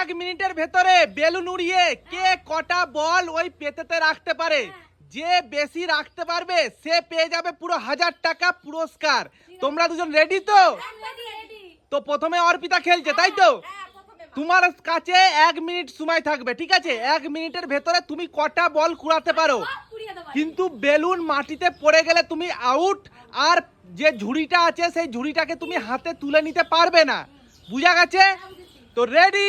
এক মিনিটের ভেতরে বেলুন উড়িয়ে কে কটা বল ওই পেতেতে রাখতে পারে? যে বেশি রাখতে পারবে, সে পেয়ে যাবে পুরো হাজার টাকা পুরস্কার। তোমরা দুজন রেডি তো? তো প্রথমে অর্পিতা খেলছে, তাই তো? তোমার কাছে এক মিনিট সময় থাকবে, ঠিক আছে? এক মিনিটের ভেতরে তুমি কটা বল কুড়াতে পারো। কিন্তু বেলুন মাটিতে পড়ে গেলে তুমি আউট আর যে ঝুড়িটা আছে, সেই ঝুড়িটাকে তুমি হাতে তুলে নিতে পারবে না। বুঝা গেছে? তো ready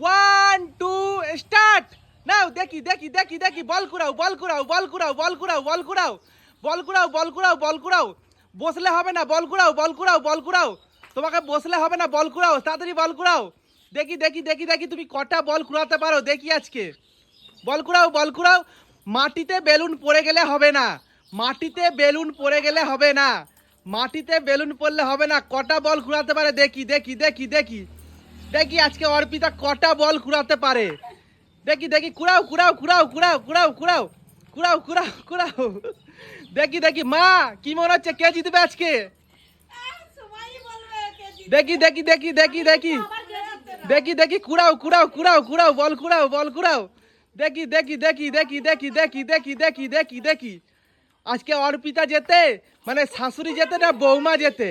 one two start now দেখি দেখি দেখি দেখি বল কুড়াও বল কুড়াও বল কুড়াও বল কুড়াও বল কুড়াও বল কুড়াও বল কুড়াও বল কুড়াও বসলে হবে না বল কুড়াও বল কুড়াও বল কুড়াও তোমাকে বসলে হবে না বল কুড়াও তাড়াতাড়ি বল কুড়াও দেখি দেখি দেখি দেখি তুমি কটা বল কুড়াতে পারো দেখি আজকে বল কুড়াও বল কুড়াও মাটিতে বেলুন পড়ে গেলে হবে না মাটিতে বেলুন পড়ে গেলে হবে না মাটিতে বেলুন পড়লে হবে না কটা বল কুড়াতে পারে দেখি দেখি দেখি দেখি দেখি আজকে অর্পিতা কটা বল কুড়াতে পারে দেখি দেখি কুড়াও কুড়াও কুড়াও কুড়াও কুড়াও কুড়াও কুড়াও কুড়াও কুড়াও দেখি দেখি মা কি মনে হচ্ছে কে জিতবে আজকে দেখি দেখি দেখি দেখি দেখি দেখি দেখি কুড়াও কুড়াও কুড়াও কুড়াও বল কুড়াও বল কুড়াও দেখি দেখি দেখি দেখি দেখি দেখি দেখি দেখি দেখি দেখি আজকে অর্পিতা যেতে মানে শাশুড়ি যেতে না বৌমা যেতে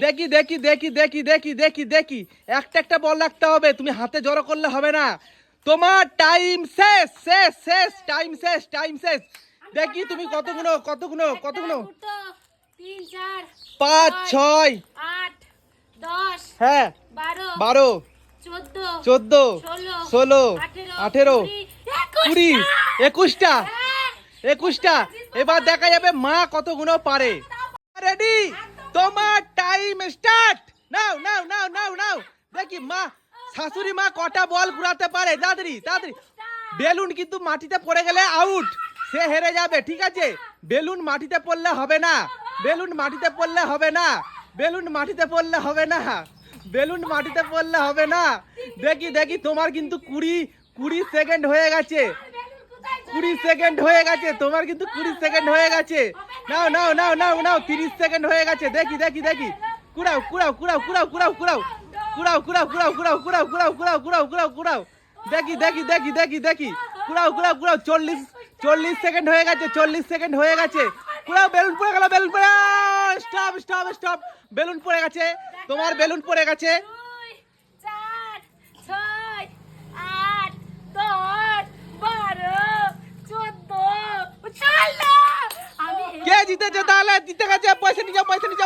দেখি দেখি দেখি দেখি দেখি দেখি দেখি। একটা একটা বল রাখতে হবে তুমি হাতে জড়ো করলে হবে না। তোমার টাইম শেষ শেষ শেষ টাইম শেষ টাইম শেষ। দেখি তুমি কতগুলো কতগুলো কতগুলো? পাঁচ ছয় হ্যাঁ। বারো চোদ্দ ষোলো আঠেরো কুড়ি কুড়ি একুশটা একুশটা। এবার দেখা যাবে মা কতগুলো পারে। রেডি তোমার টাইম স্টার্ট নাও নাও নাও নাও নাও। দেখি মা, শাশুড়ি মা কটা বল ঘুরাতে পারে? তাড়াতাড়ি তাড়াতাড়ি বেলুন কিন্তু মাটিতে পড়ে গেলে আউট সে হেরে যাবে, ঠিক আছে? বেলুন মাটিতে পড়লে হবে না। বেলুন মাটিতে পড়লে হবে না। বেলুন মাটিতে পড়লে হবে না। বেলুন মাটিতে পড়লে হবে না। দেখি দেখি, তোমার কিন্তু কুড়ি কুড়ি সেকেন্ড হয়ে গেছে। কুড়ি সেকেন্ড হয়ে গেছে তোমার কিন্তু কুড়ি সেকেন্ড হয়ে গেছে নাও নাও নাও নাও নাও তিরিশ সেকেন্ড হয়ে গেছে দেখি দেখি দেখি কুড়াও কুড়াও কুড়াও কুড়াও কুড়াও কুড়াও কুড়াও কুড়াও কুড়াও কুড়াও কুড়াও কুড়াও কুড়াও কুড়াও কুড়াও কুড়াও দেখি দেখি দেখি দেখি দেখি কুড়াও কুড়াও কুড়াও চল্লিশ চল্লিশ সেকেন্ড হয়ে গেছে চল্লিশ সেকেন্ড হয়ে গেছে কুড়াও বেলুন পড়ে গেল বেলুন পড়ে স্টপ স্টপ স্টপ বেলুন পড়ে গেছে তোমার বেলুন পড়ে গেছে দুই চার ছয় আট দশ বারো চোদ্দ ষোলো আমি কে জিতেছে তাহলে জিতে গেছে পয়সা নিয়ে পয়সা নিয়ে